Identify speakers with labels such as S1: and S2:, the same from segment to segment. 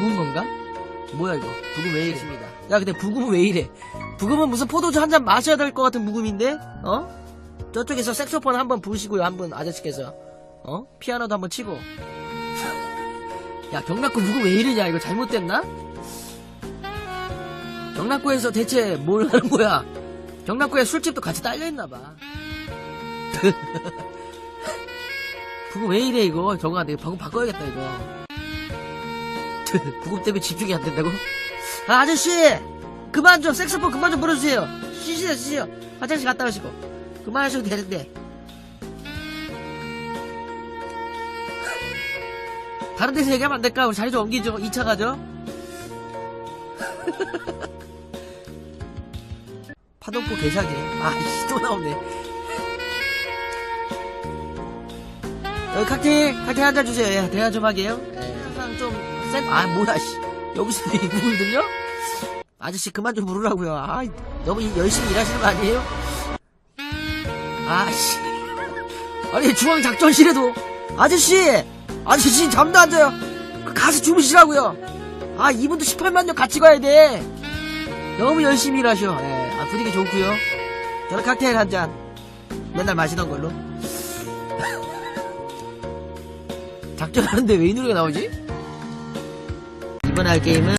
S1: 부은 건가? 뭐야 이거? 부금 왜 이래? 야 근데 부금은 왜 이래? 부금은 무슨 포도주 한 잔 마셔야 될 것 같은 부금인데? 어? 저쪽에서 색소폰 한 번 부으시고요 한 분 아저씨께서. 어? 피아노도 한 번 치고. 야 경락구 부금 왜 이러냐? 이거 잘못됐나? 경락구에서 대체 뭘 하는 거야? 경락구에 술집도 같이 딸려있나봐. 부금 왜 이래 이거? 정아 내가 부금 바꿔야겠다 이거 부금 때문에 집중이 안 된다고? 아, 아저씨! 그만 좀, 색소폰 그만 좀 불어주세요. 쉬세요, 쉬세요. 화장실 갔다 오시고. 그만 하셔도 되는데. 다른 데서 얘기하면 안 될까? 우리 자리 좀 옮기죠. 2차 가죠? 파동포 개사기네. 아, 이씨, 또 나오네. 여기 칵테일, 칵테일 한 잔 주세요. 예, 대화 좀 하게요. 예, 항상 좀, 센, 아, 뭐야, 씨. 여기서 이 부분 들려? 아저씨, 그만 좀 부르라고요. 아, 너무 이- 열심히 일하시는 거 아니에요? 아, 씨. 아니, 중앙 작전실에도, 아저씨! 아저씨, 잠도 안 자요. 그 가서 주무시라고요. 아, 이분도 18만 년 같이 가야 돼. 너무 열심히 일하셔. 예, 아, 분위기 좋고요 저는 칵테일 한 잔. 맨날 마시던 걸로. 작전하는데 왜 이 노래가 나오지? 이번 할 게임은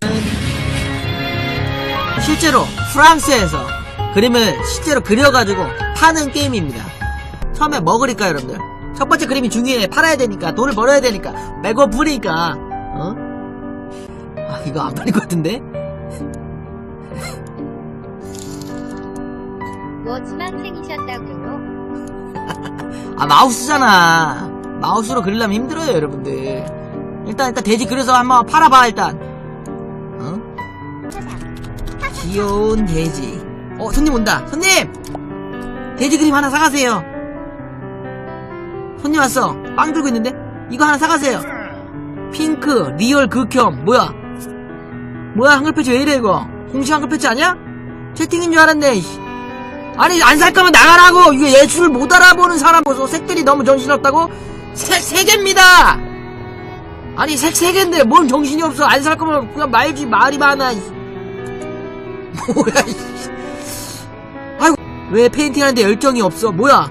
S1: 실제로 프랑스에서 그림을 실제로 그려가지고 파는 게임입니다. 처음에 뭐 그릴까요, 여러분들? 첫 번째 그림이 중요해. 팔아야 되니까, 돈을 벌어야 되니까, 매고 부리니까, 어? 아, 이거 안 팔릴 것 같은데?
S2: 워치만 생이셨다고요?
S1: 아, 마우스잖아. 마우스로 그리려면 힘들어요, 여러분들. 일단, 일단 돼지 그려서 한번 팔아봐, 일단. 귀여운 돼지. 어, 손님 온다. 손님! 돼지 그림 하나 사가세요. 손님 왔어. 빵 들고 있는데? 이거 하나 사가세요. 핑크, 리얼 극혐. 뭐야? 뭐야, 한글 패치 왜 이래, 이거? 공식 한글 패치 아니야? 채팅인 줄 알았네. 아니 안 살 거면 나가라고 이거 예술을 못 알아보는 사람 보소 색들이 너무 정신없다고 색 세 개입니다 아니 색 세 개인데 뭔 정신이 없어 안 살 거면 그냥 말지 말이 많아 이. 뭐야 이. 아이고 왜 페인팅 하는데 열정이 없어? 뭐야?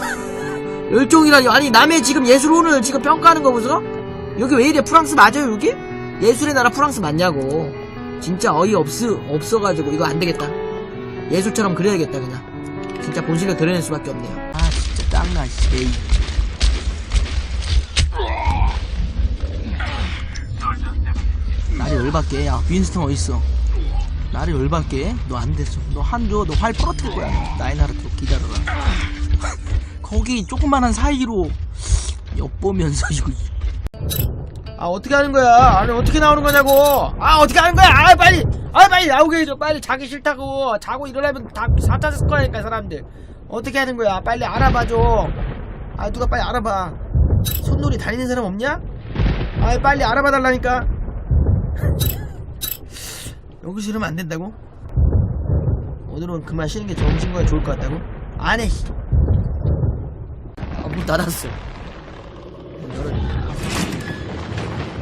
S1: 열정이라니 아니 남의 지금 예술혼을 지금 평가하는 거 보소? 여기 왜 이래? 프랑스 맞아요 여기? 예술의 나라 프랑스 맞냐고. 진짜 어이 없어 없어가지고 이거 안 되겠다. 예술처럼 그려야겠다 그냥. 진짜 본실을 드러낼 수밖에 없네요. 아 진짜 짱나 씨 열받게 해. 야 윈스턴 어딨어? 나를 열받게 해? 너안 됐어. 너 한조 너활 부러뜨릴 거야. 또 기다려라. 거기 조그만한 사이로 엿보면서 이거. 아 어떻게 하는 거야? 아니 어떻게 나오는 거냐고? 아 어떻게 하는 거야? 아 빨리 아 빨리 나오게 해줘. 빨리 자기 싫다고. 자고 일어나면 다 사짜질 거니까 사람들. 어떻게 하는 거야? 빨리 알아봐줘. 아 누가 빨리 알아봐. 손놀이 다니는 사람 없냐? 아 빨리 알아봐 달라니까 여기서 이러면 안 된다고? 오늘은 그만 쉬는 게 정신건에 좋을 것 같다고? 안 해 아 문 닫았어. 문 열어줘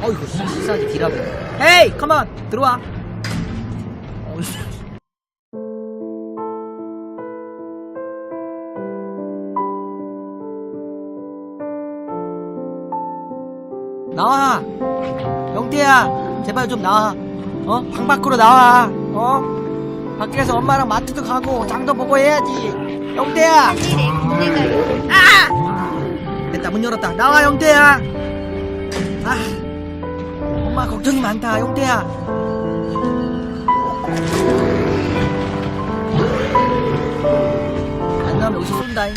S1: 어이구 시사지 기라고 헤이 컴온 들어와. 어이. 나와. 영태야 제발 좀 나와. 어? 방 밖으로 나와. 어? 밖에서 엄마랑 마트도 가고 장도 보고 해야지. 영태야!
S2: 가요.
S1: 됐다 문 열었다. 나와 영태야. 아 엄마 걱정이 많다 영태야. 안 나오면 여기서 쏜다잉?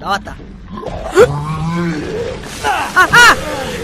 S1: 나왔다. 아 아